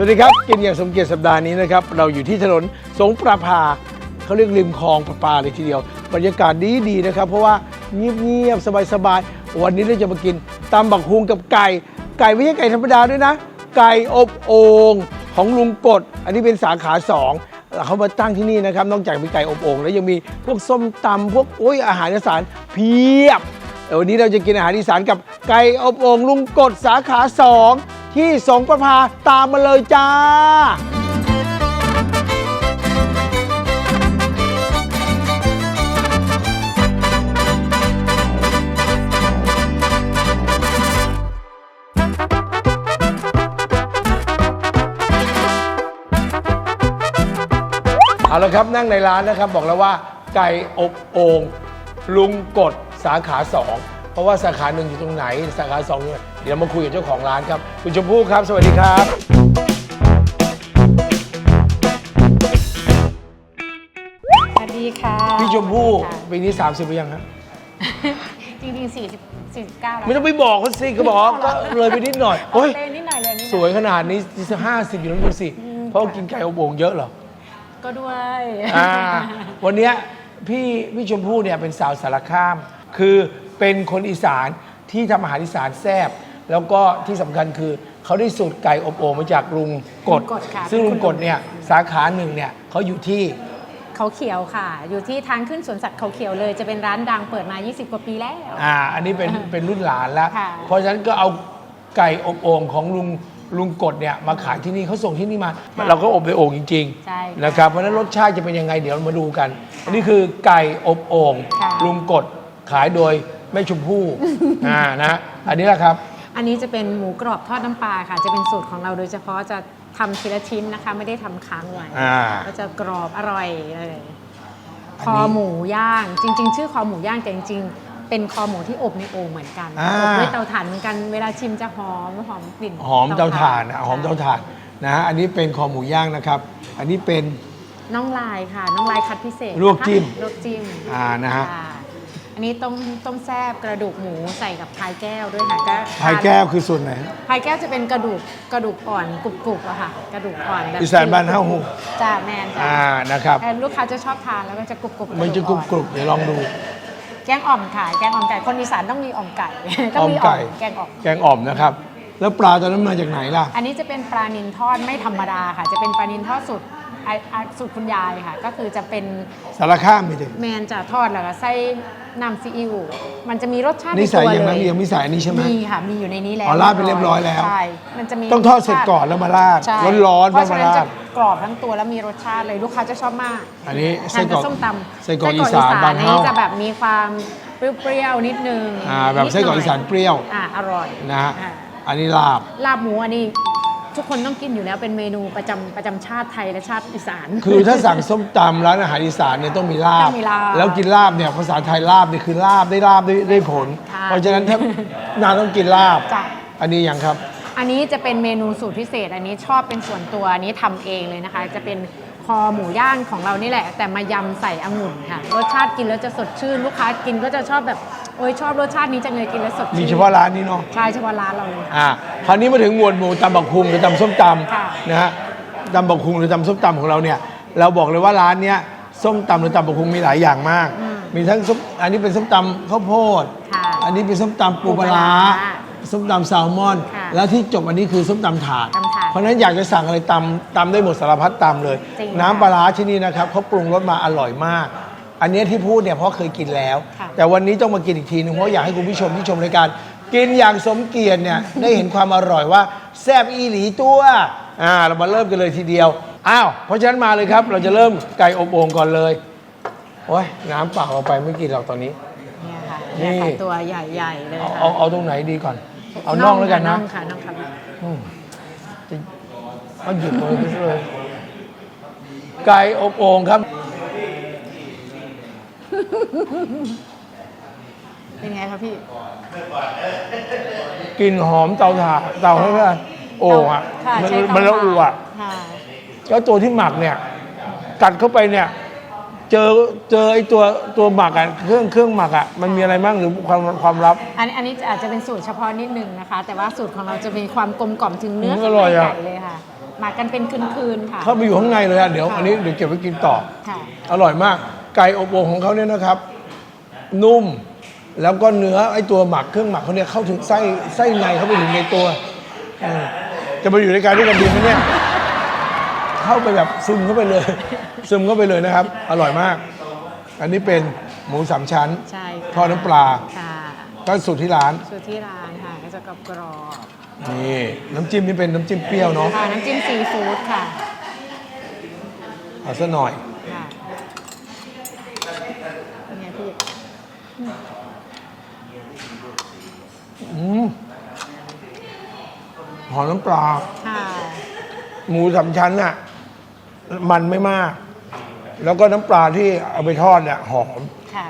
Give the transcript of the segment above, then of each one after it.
สวัสดีครับ กินอย่างสมเกียรติสัปดาห์นี้นะครับ เราอยู่ที่ถนนสงประพาเขาเรียกริมคลองประปาเลยทีเดียว บรรยากาศดีดีนะครับ เพราะว่าเงียบๆสบายๆวันนี้เราจะมากินตำบักฮุงกับไก่ ไก่ไม่ใช่ไก่ธรรมดาด้วยนะ ไก่อบโอ่งของลุงกด อันนี้เป็นสาขาสองเขามาตั้งที่นี่นะครับ นอกจากมีไก่อบโอ่งแล้วยังมีพวกส้มตำพวกโอ้ยอาหารอีสานเพียบแต่วันนี้เราจะกินอาหารอีสานกับไก่อบโอ่งลุงกดสาขาสอง ที่สงประพาตามมาเลยจ้า เอาละครับนั่งในร้านนะครับ บอกแล้วว่าไก่อบโอ่งลุงกดสาขาสอง ราะว่าสาขาหนึ่งอยู่ตรงไหน สาขาสองอยู่ไหนเดี๋ยวมาคุยกับเจ้าของร้านครับ คุณชมพู่ครับ สวัสดีครับ สวัสดีค่ะพี่ชมพู่ค่ะปีนี้ 30หรือยังฮะจริงๆ40 49 แล้วไม่ต้องไปบอกเขาสิเขาบอกว่าก็เลยไปนิดหน่อยโอ้ยเลยนิดหน่อยเลยนิดหน่อสวยขนาดนี้ห้าสิบอยู่แล้วดูสิเพราะว่ากินไก่อบโอ่งเยอะเหรอ ก็ด้วยอ่าวันเนี้ยพี่พี่ชมพู่เนี่ยเป็นสาวสารคาม คือ เป็นคนอีสานที่ทำอาหารอีสานแซ่บแล้วก็ที่สำคัญคือเขาได้สูตรไก่อบโอ่งมาจากลุงกดลุงกฎค่ะซึ่งลุงกดเนี่ยสาขาหนึ่งเนี่ยเขาอยู่ที่ เขาเขียวค่ะ อยู่ที่ทางขึ้นสวนสัตว์เขาเขียวเลยจะเป็นร้านดังเปิดมา 20 กว่าปีแล้ว อ่า อันนี้เป็นเป็นรุ่นหลานแล้ว ค่ะ เพราะฉะนั้นก็เอาไก่อบโอ่งของลุงลุงกดเนี่ยมาขายที่นี่เขาส่งที่นี่มา เราก็อบในโอ่งจริงใช่ๆนะครับเพราะฉะนั้นรสชาติจะเป็นยังไงเดี๋ยวเรามาดูกัน อันนี้คือไก่อบโอ่งค่ะ ลุงกดขายโดย แม่ชมพู่ อ่านะอันนี้แหละครับ อันนี้จะเป็นหมูกรอบทอดน้ำปลาค่ะ จะเป็นสูตรของเราโดยเฉพาะจะทำทีละชิ้นนะคะ ไม่ได้ทำค้างไว้อ่า ก็จะกรอบอร่อยเลยอันนี้คอหมูย่าง จริง ๆ ชื่อคอหมูย่างแต่จริง ๆ เป็นคอหมูที่อบในโอ่งเหมือนกันอ่า อบด้วยเตาถ่านเหมือนกันเวลาชิมจะหอมหอมกลิ่นหอมเตาถ่านอะหอมเตาถ่านนะฮะอันนี้เป็นคอหมูย่างนะครับ อันนี้เป็น น้องลายค่ะ น้องลายคัดพิเศษลวกจิ้มนะคะลวกจิ้มอ่านะฮะ ค่ อันนี้ต้มต้มแซบกระดูกหมูใส่กับพายแก้วด้วยค่ะก็พายแก้วคือส่วนไหน พายแก้วจะเป็นกระดูกกระดูกอ่อนกรุบๆอะค่ะ กระดูกอ่อนแบบอีสานบ้านเฮาหูจ้าแมนจ้าอ่านะครับแต่ลูกค้าจะชอบทานแล้วก็จะกรุบๆมันจะกรุบกรุบๆเดี๋ยวลองดู แกงอ่อมค่ะแกงอ่อมไก่คนอีสานต้องมีอ่อมไก่ต้องมีอ่อมไก่แกงอ่อมแกงอ่อมนะครับ แล้วปลาตอนนั้นมาจากไหนล่ะ อันนี้จะเป็นปลานิลทอดไม่ธรรมดาค่ะ จะเป็นปลานิลทอดสูตรอะอะสูตรคุณยายค่ะ ก็คือจะเป็นสารข้ามไม่ถึงแมนจะทอดแล้วก็ใส่น้ำซีอิ๊วมันจะมีรสชาตินี่ใส่ในตัวอย่างนั้นเลยังไม่ใส่อันนี้ใช่ไหม มีค่ะมีอยู่ในนี้แล้วอ๋อราดไปเรียบร้อยแล้ว ใช่มันจะมีต้องทอดเสร็จก่อนแล้วมาราดใช่ร้อนๆเพราะฉะนั้นมาราดจะกรอบทั้งตัวแล้วมีรสชาติเลยลูกค้าจะชอบมากอันนี้ไส้ทานกรกัอบส้มตำไส้กรอกอีสานบ้านเฮานี้จะแบบมีความเปรี้ยวๆนิดนึงอ่าแบบไส้กรอกอีสานเปรี้ยวอ่าอร่อยนะฮะอ่า อันนี้ลาบ ลาบหมูอันนี้ ทุกคนต้องกินอยู่แล้วเป็นเมนูประจำประจำชาติไทยและชาติอีสาน คือถ้าสั่งส้มตำร้านอาหารอีสานเนี่ยต้องมีลาต้บ องมีลาบแล้วกินลาบเนี่ยภาษาไทยลาบเนี่ยคือลาบได้ลาบได้ได้ผล ค่ะ เพราะฉะนั้นถ้านาต้องกินลาบ จ้ะอันนี้ยังครับ อันนี้จะเป็นเมนูสูตรพิเศษ อันนี้ชอบเป็นส่วนตัวอันนี้ทำเองเลยนะคะ จะเป็นคอหมูย่างของเรานี่แหละ แต่มายำใส่องุ่นค่ะรสชาติกินแล้วจะสดชื่นลูกค้ากินก็จะชอบแบบ โอ้ยชอบรสชาตินี้จังเลยกินแล้วสดชื่นมีเฉพาะร้านนี้เนาะใช่เฉพาะร้านเราเลยค่ะอ่าคราวนี้มาถึงหมวดหมู่ตำบักคุงหรือตำส้มตค่ะำนะฮะตำบักคุงหรือตำส้มตำของเราเนี่ยเราบอกเลยว่าร้านเนี้ยส้มตำหรือตำบักคุงมีหลายอย่างมากมีทั้งส้มอันนี้เป็นส้มตำข้าวโพด ค่ะอันนี้เป็นส้มตำปูปลาร้าปูปลาร้าส้มตำแซลมอน ค่ะแล้วที่จบอันนี้คือส้มตำถาดตำถาดเพราะฉะนั้นอยากจะสั่งอะไรตำตำได้หมดสารพัดตำเลย จริงน้ำปลาร้าที่นี่นะครับเขาปรุงรสมาอร่อยมาก อันเนี้ยที่พูดเนี่ยเพราะเคยกินแล้ว ค่ะ แต่วันนี้ต้องมากินอีกทีนึงเพราะอยากให้คุณผู้ชมที่ชมรายการ กินอย่างสมเกียรติเนี่ย ได้เห็นความอร่อยว่าแซ่บอีหลีตัวอ่าเรามาเริ่มกันเลยทีเดียวอ้าวเพราะฉะนั้นมาเลยครับ เราจะเริ่มไก่อบโอ่งก่อนเลยโอ้ยน้ำเปล่าเอาไปไม่กินหรอกตอนนี้ เนี่ยค่ะนี่เนี่ยค่ะตัวใหญ่ๆเลยเอาค่ะเอาเอาตรงไหนดีก่อน เอาน่องแล้วกันนะน่องค่ะน่องค่ะอืมจะเอาหยิบเลยไปเลย ไก่อบโอ่งครับ เป็นไงคะพี่ กลิ่นหอมเตาถ่านเตาให้กันโอ่งอะค่ะมันใช้เตามันละอุอะ ค่ะ แล้วตัวที่หมักเนี่ย กัดเข้าไปเนี่ย เจอเจอไอ้ตัวตัวหมักอะเครื่องเครื่องหมักอะมันมีอะไรบ้างหรือความความลับ อันนี้อันนี้อาจจะเป็นสูตรเฉพาะนิดนึงนะคะ แต่ว่าสูตรของเราจะมีความกลมกล่อมถึงเนื้ออืมอร่อยอะ ไก่เลยค่ะหมักกันเป็นคืนๆค่ะ เข้าไปอยู่ข้างในเลยอะเดี๋ยวค่ะอันนี้เดี๋ยวเก็บไว้กินต่อ ค่ะ อร่อยมาก ไก่อบโอ่งของเขาเนี่ยนะครับ นุ่มแล้วก็เนื้อไอ้ตัวหมักเครื่องหมักเขาเนี่ยเข้าถึงไส้ไส้ในเข้าไปถึงในตัวเออจะมาอยู่ในการด้วยกันดีไหมเนี่ยเข้าไปแบบซึมเข้าไปเลย ซึมเข้าไปเลยนะครับ อร่อยมาก อันนี้เป็นหมูสามชั้นใช่ค่ะทอดน้ำปลาค่ะก็สูตรที่ร้านสูตรที่ร้านค่ะก็จะกรอบกรอบนี่น้ำจิ้มนี่เป็นน้ำจิ้มเปรี้ยวเนาะๆค่ะน้ำจิ้มซีฟู้ดค่ะ เอาซะหน่อยค่ะเนี่ยพี่ อืมหอมน้ำปลา ค่ะ หมูสามชั้นน่ะ มันไม่มาก แล้วก็น้ำปลาที่เอาไปทอดเนี่ยหอม ค่ะ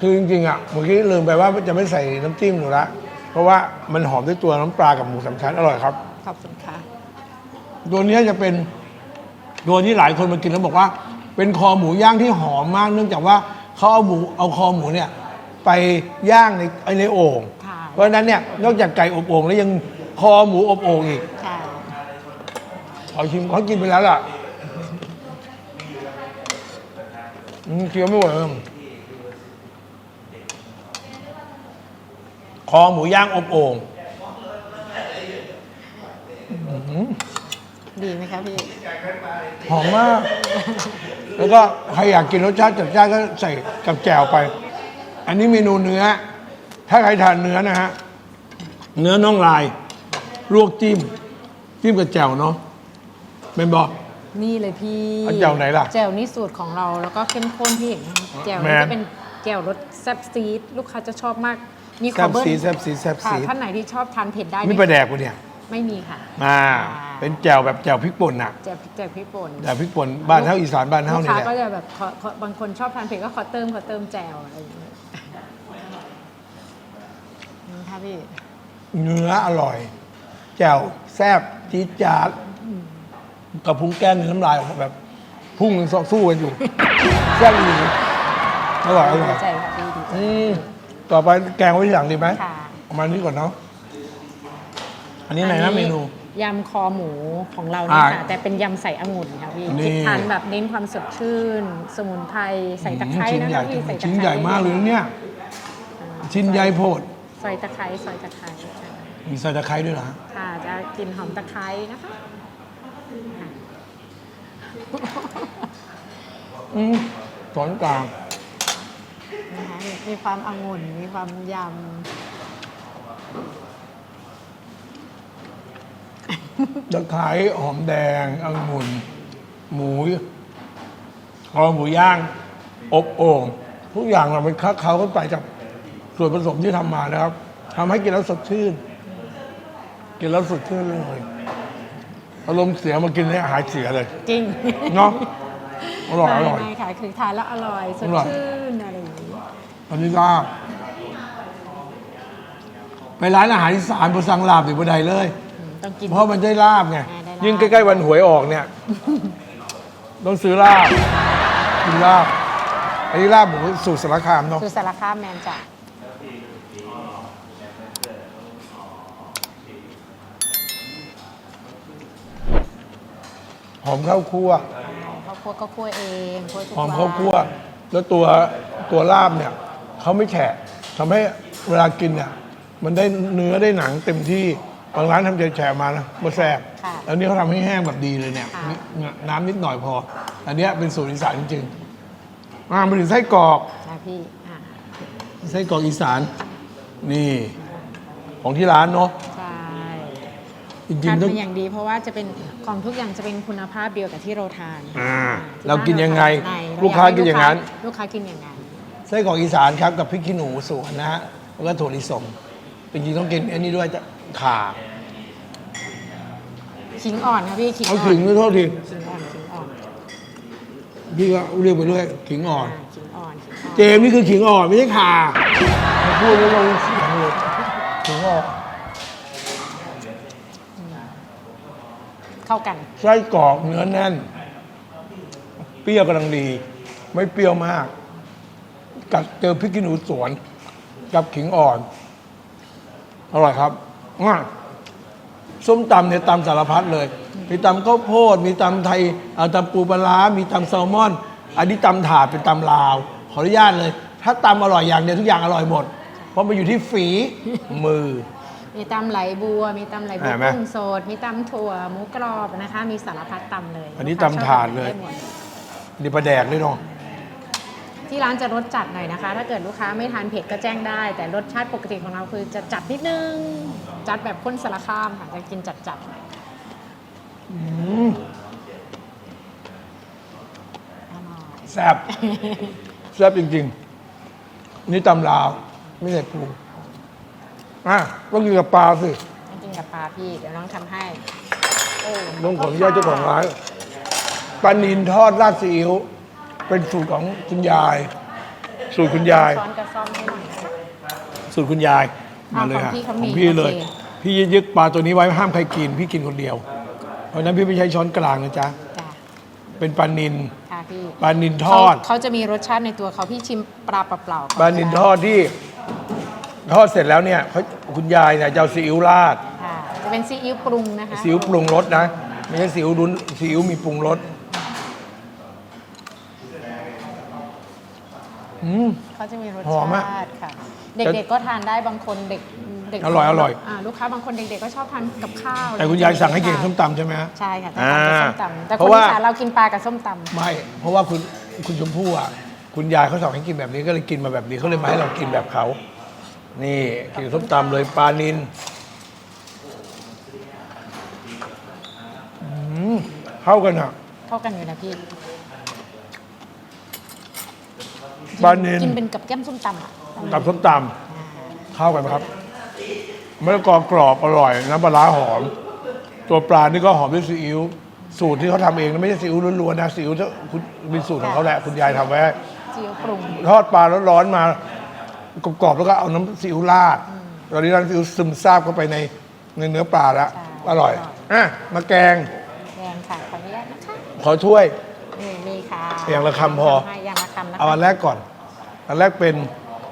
คือจริงๆอะเมื่อกี้ลืมไปว่าจะไม่ใส่น้ำจิ้มหนูละเพราะว่ามันหอมด้วยตัวน้ำปลากับหมูสามชั้นอร่อยครับ ขอบคุณค่ะ ตัวเนี้ยจะเป็นตัวที่หลายคนมากินแล้วบอกว่า เป็นคอหมูย่างที่หอมมาก เนื่องจากว่าเขาเอาหมูเอาคอหมูเนี่ย ไปย่างในไอ้ในโอ่งค่ะ เพราะฉะนั้นเนี่ยนอกจากไก่อบโอ่งแล้วยังคอหมูอบโอ่งอีก ค่ะขอชิมเขากินไปแล้วล่ะอืมเคี้ยวไม่ไหวเลยคอหมูย่างอบโอ่งดีไหมคะพี่ หอมมาก แล้วก็ใครอยากกินรสชาติจัดจ้านก็ใส่กับแจ่วไป อันนี้เมนูเนื้อ ถ้าใครทานเนื้อนะฮะ เนื้อน่องลาย ลวกจิ้ม จิ้มกับแจ่วเนาะเป็นบอก นี่เลยพี่เอาแจ่วไหนล่ะแจ่วนี่สูตรของเราแล้วก็เข้มข้นพี่เห็นไหมแจ่วแมนี่นจะเป็นแจ่วรสแซ่บซีดลูกค้าจะชอบมากมีขแซ่อบเบิ้ลสีแซ่บสีแซ่บค่ะสีท่านไหนที่ชอบทานเผ็ดได้มีไหมปลาแดกกูเนี่ยไม่มีค่ะมาเป็นแจ่วแบบแจ่วพริกป่นน่ะแจ่วแจ่วพริกป่นแจ่วพริกป่นบ้านเท่าอีสานบ้านเท่าลูกนี่ค้าแหละ ก็จะแบบขอขอบางคนชอบทานเผ็ดก็ขอเติมขอเติมแจ่วอะไรอย่างเงี้ยนี่ค่ะ พี่ เนื้ออร่อย แจ่วแซ่บจี๊ดจ๊าดกับพุงแก้มในน้ำลายออกมาแบบ พุ่งกันสู้กันอยู่ แซ่บอีกอร่อยอร่อยดีใจค่ะดีดีใจอืมต่อไปแกงไว้ที่หลังดีไหมค่ะประมาณนี้ก่อนเนาะอันนี้ไหนนะเมนู ยำคอหมูของเราเนี่ยค่ะ อ่าแต่เป็นยำใส่องุ่นค่ะพี่นี่ทานแบบเน้นความสดชื่น สมุนไพรใส่ตะไคร้ชิ้นนะใหญ่คะพี่ใส่ตะไคร้ชิ้นใหญ่มากเลยนะเนี่ย ชิ้นใหญ่โพด ซอยตะไคร้ซอยตะไคร้ค่ะมีใส่ตะไคร้ด้วยเหรอค่ะจะกลินหอมตะไคร้นะคะค่ะอืมสอนกลางนะคะมีมีความองุ่นมีความยตะไคร้หอมแดงองุ่น หมูคอหมูย่าง อบโอ่งทุกอย่างเราเป็นคักเขาก็ไปจาก ส่วนผสมที่ทำมานะครับทำให้กินแล้วสดชื่น กินแล้วสดชื่นเลยอารมณ์เสียมากินเนี่ยหายเสียเลยำจริงเนาะอร่อยอร่อยไม่ไม่ค่ะคือทานแล้วอร่อยสดอร่อยชื่นอะไรอย่างนี้อันนี้ลาบไปร้านอาหารอีสานบนสังลาบอยู่บนใดเลยอืมต้องกินเพราะมันได้ลาบไงอ่าได้ลาบยิ่งใกล้ๆวันหวยออกเนี่ย ต้องซื้อลาบกินลาบอันนี้ลาบหมูสูตรสารคามเนาะคือสารคามแมนจ้ะ หอมข้าวคั่ว ข้าวคั่วก็คั่วเองคั่วทุกหอมวันข้าวคั่ว แล้วตัวตัวลาบเนี่ยเขาไม่แฉะทำให้เวลากินเนี่ยมันได้เนื้อได้หนังเต็มที่บางร้านทำแฉะๆมานะมาแซ่บค่ะ แล้วนี่เขาทำให้แห้งแบบดีเลยเนี่ยค่ะมีน้ำนิดหน่อยพอ อันเนี้ยเป็นสูตรอีสานจริงๆมามาถึงไส้กรอกนะพี่อ่าไส้กรอกอีสาน นี่ ของที่ร้านเนาะใช่ จริงทานๆต้องเป็นอย่างดี เพราะว่าจะเป็นของทุกอย่างจะเป็นคุณภาพเดียวกับที่เราทานอ่าที่เรากินยังไงบ้านเรทนในลูกค้าเรให้กินอย่างนั้น ลูกค้ากินอย่างนั้น ไส้กรอกอีสานครับกับพริกขี้หนูสวนนะฮะแล้วก็ถั่วลิสงจริงๆต้องกินอันนี้ด้วยจะข่าขิงอ่อนค่ะพี่ขิงเอาอ่อนขิงไม่โทษทีขิงอ่อนขิงอ่อนพี่ก็เรียกไปเรื่อยขิงอ่อน อ่าขิงอ่อนขิงอ่อน เจมส์นี่คือขิงอ่อนไม่ใช่ข่าพูดแล้วลงเสียงเลยขิงอ่อน เข้ากัน ไส้กรอกเนื้อแน่น เปรี้ยวกำลังดี ไม่เปรี้ยวมาก กับเจอพริกขี้หนูสวน กับขิงอ่อน อร่อยครับอะส้มตำเนี่ยตำสารพัดเลย มีตำข้าวโพด มีตำไทยเอ่อตำปูปลาร้ามีตำแซลมอน อันนี้ตำถาดเป็นตำลาว ขออนุญาตเลย ถ้าตำอร่อยอย่างเดียวทุกอย่างอร่อยหมด เพราะมันอยู่ที่ฝีมือ มีตำไหลบัว มีตำไหลบัวเห็นไหมกุ้งสด มีตำถั่วหมูกรอบนะคะ มีสารพัดตำเลยอันนี้ลูกค้ตำถาดเลยชอบทนได้หมดนี่ปลาแดกด้วยเนาะ ที่ร้านจะรสจัดหน่อยนะคะ ถ้าเกิดลูกค้าไม่ทานเผ็ดก็แจ้งได้ แต่รสชาติปกติของเราคือจะจัดนิดนึง จัดแบบข้นสารคามค่ะจะกินจัดจัดๆหน่อยอืมอร่อยแซ่บ แซ่บจริง ๆ นี่ตำลาว ไม่ใช่ปู อะต้องกินกับปลาสิต้องกินกับปลาพี่ เดี๋ยวน้องทำให้โอ้ต้องขออนุญาตเจ้าของร้านปลานินทอดราดซีอิ๊วเป็นสูตรของคุณยาย สูตรคุณยายช้อนกระซ่อมให้หน่อยนะคะสูตรคุณยายมาเลยของค่ะพี่เขาขมีองพี่เลย โอเค พี่ยึดปลาตัวนี้ไว้ห้ามใครกิน พี่กินคนเดียว เพราะฉะนั้นพี่ไม่ใช้ช้อนกลางนะจ๊ะจ้ะเป็นปลานินค่ะพี่ปลานินทเขาอดเขาจะมีรสชาติในตัวเขาพี่ชิมปลาเปล่าๆก่อปลานินทอดที่ ทอดเสร็จแล้วเนี่ยเขาคุณยายเนี่ยจะเอาซีอิ๊วราดค่ะ จะเป็นซีอิ๊วปรุงนะคะซีอิ๊วปรุงรสนะไม่ใช่ซีอิ๊วดุนซีอิ๊วมีปรุงรสอืม เขาจะมีรสหอมชอะาติค่ะ เด็กๆก็ทานได้บางคนเด็กเด็กอร่อยอร่อยาลูกค้าบางคนเด็กๆก็ชอบทานกับข้าวแต่คุณยายสั่งให้กินส้มตำใช่ไหมฮะ ใช่ค่ะอ่าทานกับส้มตำแต่เพคนราะว่า อีสานเรากินปลากับส้มตำ ไม่ เพราะว่าคุณคุณชมพู่อะ คุณยายเขาสั่งให้กินแบบนี้ก็เลยกินมาแบบนี้เขาเลยมาให้เรากินแบบเขา นี่กินส้มตำเลยปลานินอืมเข้ากันอะเข้ากันอยู่นะพี่ปลานิล กินเป็นกับแก้มส้มตำอะกับส้มตำเข้ากันไหมครับมะละกอกรอบอร่อย น้ำปลาร้าหอม ตัวปลานี่ก็หอมด้วยซีอิ๊วสูตรที่เขาทำเองนะไม่ใช่ซีอิ๊วล้วนๆนะซีอิ๊วที่คุณมีสูตรของเขาแหละคุณยายทำไว้ให้ซีอิ๊วปรุงทอดปลาร้อนๆมา กรอบๆแล้วก็เอาน้ำซีอิ๊วราดตอนนี้น้ำซีอิ๊วซึมซาบเข้าไปในในเนื้อปลาแล้วอร่อยอะมาแกงแดงค่ะขออนุญาตนะคะขอช่วย นี่มีค่ะอย่างละคำพอ ให้อย่างละคำนะคะเอาอันแรกก่อน อันแรกเป็น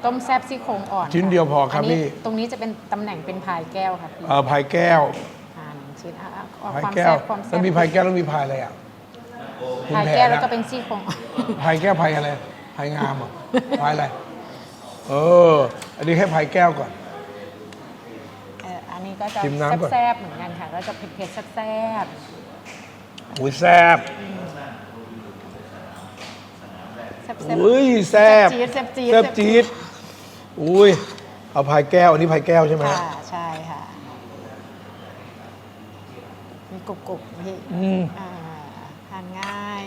ต้มแซ่บซี่โครงอ่อนชิ้นเดียวพอครับนนี้พี่ตรงนี้จะเป็นตำแหน่งเป็นพายแก้วค่ะพี่เอ่อพายแก้วอ่าหนึ่งชิ้นอะอะเอาพายความแก้แซ่วบความแล้แซ่วบมีพายแก้วแล้วมีพายอะไรอะคุณพายผแก้วแล้วนะก็เป็นซี่โครงอ่อน พายแก้วพายอะไรพายงามเหรอพายอะไร เออ อันนี้ให้พายแก้วก่อน เอ่ออันนี้ก็จะชิมน้ำก่อน แซ่บๆเหมือนกันค่ะ ก็จะเผ็ดๆแซ่บอุ้ยแซ่บๆแซ่บๆอุ้ยแซ่บจี๊ดแซ่บจี๊ดแซ่บจี๊ดอุ้ยเอาพายแก้ว อันนี้พายแก้วใช่ไหมค่ะ ฮะใช่ค่ะ มีกรุบๆพี่อืม อ่าทานง่าย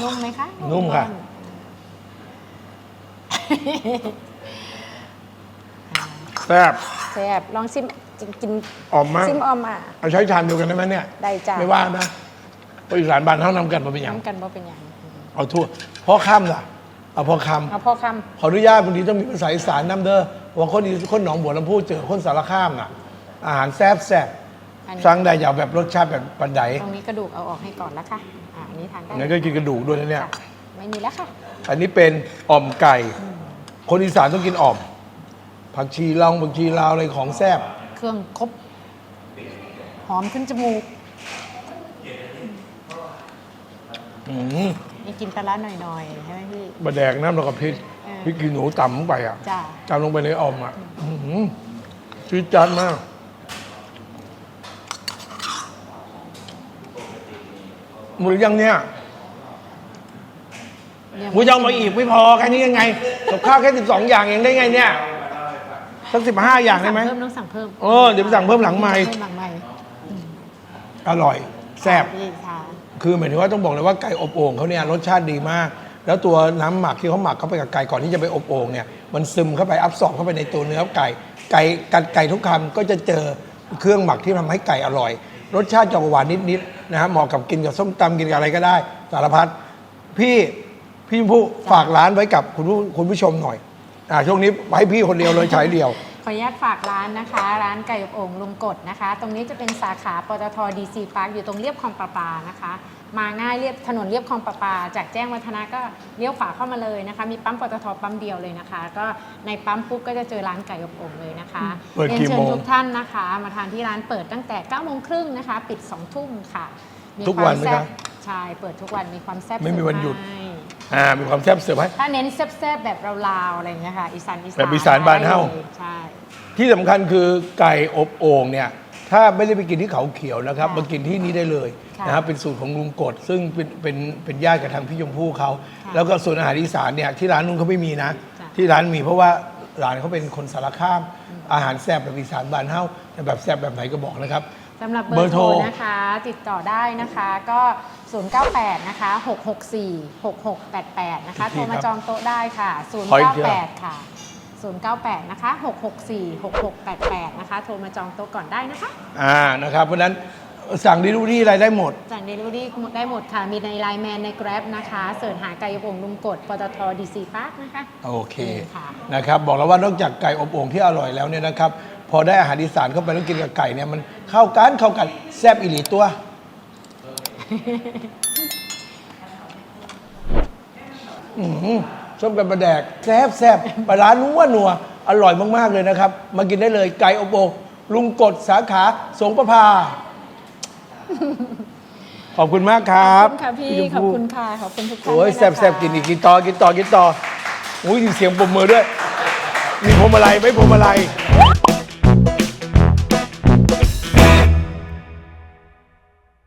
นุ่มไหมคะนุ่มค่ะ แซ่บแซ่บลองชิมกินออมมากซิมออมอะเอาใช้ชามเดียวกันได้ไหมเนี่ย ได้จ้ะไม่ว่านะเพราะอีสานบ้านเท่านำกันมาเป็นอย่าง น้ำกันว่าเป็นอย่างเอาทั่วพ่อค่ำล่ะ เอาพ่อค่เอาพ่อคำขออนุญาตวันนี้ต้องมีภาษาอีสานนำเด้อว่าคนอีคนหนองบัวลำพูเจอคนสารคามน่ะ อาหารแซ่บแซ่บำอันนี้สั่งได้อย่าแบบรสชาติแบบปันไดตรงนี้กระดูกเอาออกให้ก่อนแล้วค่ะอ่าอันนี้ทานได้งั้นก็กินกระดูกด้วยนะเนี่ย จ้ะไม่มีแล้วค่ะอันนี้เป็นอ่อมไก่ คนอีสานต้องกินอ่อม ผักชีลองผักชีลาวอะไรของแซ่บเครื่องครบ หอมขึ้นจมูก อืมมีกินปลาร้าหน่อยๆใช่ไหมพี่ บะแดกน้ำแล้วก็พริกเออ พริกขี้หนูต่ำลงไปอะจ้าจำลงไปในอ่อมอะอื้อหือชีวิตจัดมากหมดหรือยังเนี่ยหมูจะเอามาอีกไม่พอแค่นี้ยังไงกับข้าวแค่สิบสองอย่างเองได้ไงเนี่ย สักสิบห้าอย่างได้ไหม สั่เพิ่มต้องสั่งเพิ่มเออเดี๋ยวไปสั่งเพิ่มหลังไมค์เพิ่หลังไม้อร่อยแซ่บ พี่ค่ะคือหมายถึงว่าต้องบอกเลยว่าไก่อบโอ่งเขาเนี่ยรสชาติดีมาก แล้วตัวน้ำหมักที่เขาหมักเข้าไปกับไก่ก่อนที่จะไปอบโอ่งเนี่ยมันซึมเข้าไปอับสอบเข้าไปในตัวเนื้อไก่ไก่กัดไก่ทุกคำก็จะเจอเครื่องหมักที่ทำให้ไก่อร่อย รสชาติจะออกหวานนิดๆนะฮะเหมาะกับกินกับส้มตำกินกับอะไรก็ได้ สารพัดพี่พี่ชมพู่ฝากร้านไว้กับคุณผู้คุณผู้ชมหน่อย อ่าช่วงนี้ให้พี่คนเดียวเลยฉายเดียว ขออนุญาตฝากร้านนะคะ ร้านไก่อบโอ่งลุงกดนะคะ ตรงนี้จะเป็นสาขาปตทดีซีพาร์คอยู่ตรงเรียบคลองประปานะคะ มาง่ายเรียบถนนเรียบคลองประปา จากแจ้งวัฒนะก็เลี้ยวขวาเข้ามาเลยนะคะ มีปั๊มปตทปั๊มเดียวเลยนะคะ ก็ในปั๊มปุ๊บก็จะเจอร้านไก่อบโอ่งเลยนะคะเปิดรียนกี่เชิโมญงทุกท่านนะคะ มาทานที่ร้านเปิดตั้งแต่9โมงครึ่งนะคะ ปิด2ทุ่มค่ะมีทุกวันไหมวาครับแซ่ใช่เปิดทุกวันมีความแซ่บไม่มีวันหยุดเสิร์ฟให้ อ่ามีความแซ่บเสิร์ฟให้ ถ้าเน้นแซ่บๆแบบลาวๆอะไรอย่างเงี้ยค่ะอีสานอีสานแบบอีสานบ้านเฮ้า ได้ลยใช่ ที่สำคัญคือไก่อบโอ่งเนี่ย ถ้าไม่ได้ไปกินที่เขาเขียวนะครับ ค่ะมากินที่นี้ได้เลยค่ะนะครับเป็นสูตรของลุงกฎซึ่งเป็นเป็นเป็นญาติกับทางพี่ชมพู่เขา ค่ะแล้วก็ส่วนอาหารอีสานเนี่ยที่ร้านนู้นเขาไม่มีนะ จ้ะ ที่ร้านมีเพราะว่าร้านเขาเป็นคนสารคาม อาหารแซ่บแบบอีสานบ้านเฮาแต่แบบแซ่บแบบไหนก็บอกนะครับ สำหรับเบเบออร์ร์โทโทรรนะคะ ติดต่อได้นะคะ ก็ 098 นะคะ 664 6688 นะคะอีกทีโทรมาครับจองโต๊ะได้ค่ะขออีกที098 ค่ะ 098 นะคะ 664 6688 นะคะ โทรมาจองโต๊ะก่อนได้นะคะ อ่า นะครับ เพราะฉะนั้นสั่งดิลิเวอรี่อะไรได้หมดจากเดลิเวอรี่ได้หมดค่ะ มีในไลน์แมนใน Grab นะคะ เสิร์ชหาไก่อบโอ่งลุงกดปตทดีซีพาร์คนะคะ โอเคค่ะนะครับ บอกแล้วว่านอกจากไก่อบโอ่งที่อร่อยแล้วเนี่ยนะครับ พอได้อาหารอีสานเข้าไปแล้วกินกับไก่เนี่ยมันเข้ากันเข้ากันแซ่บอีหลีตัว อืมส้มกันปลาแดกแซ่บแซ่บปลาร้านัวนัวอร่อยมาก ๆ เลยนะครับ มากินได้เลยไก่อบโอ่งลุงกดสาขาสงประพา ขอบคุณมากครับขอบคุณค่ะพี่ชมขอบพู่คุณค่ะ ขอบคุณทุกท่านโอ้ยด้วยแซ่บนะคะแซ่บกินอีกกินต่อกินต่อกินต่ออุ้ยมีเสียงปรบมือด้วย มีพวงมาลัยไหมพวงมาลัย